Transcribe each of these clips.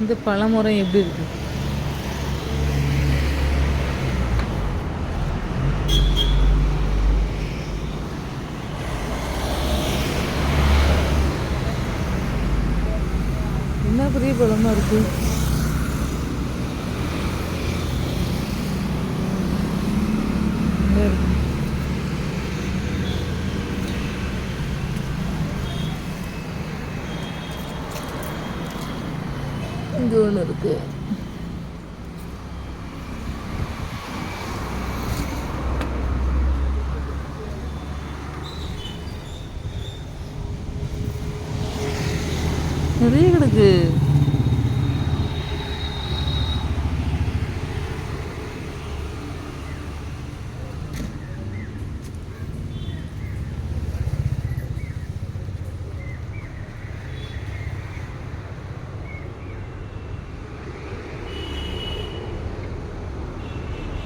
இந்த பழமரம் எப்படி இருக்கு? என்ன பெரிய பழமா இருக்கு இங்க இருக்கு. இங்கே ஒன்று இருக்கு. நிறைய கிடக்கு.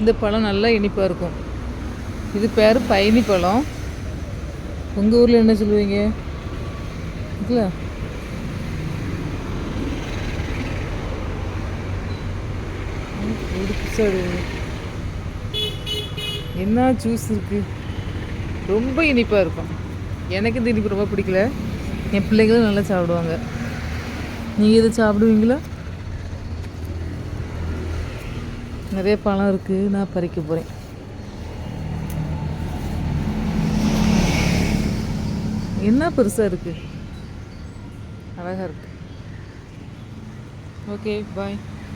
இந்த பழம் நல்லா இனிப்பாக இருக்கும். இது பேர் பயணி பழம். உங்கள் ஊரில் என்ன சொல்லுவீங்க? இல்லை என்ன ஜூஸ் இருக்கு? ரொம்ப இனிப்பாக இருக்கும். எனக்கு இந்த இனிப்பு ரொம்ப பிடிக்கல. என் பிள்ளைங்களும் நல்லா சாப்பிடுவாங்க. நீங்கள் இதை சாப்பிடுவீங்களா? நிறைய பழம் இருக்குது நான் பறிக்க போகிறேன் என்ன பெருசாக இருக்குது அழகாக இருக்கு. Okay bye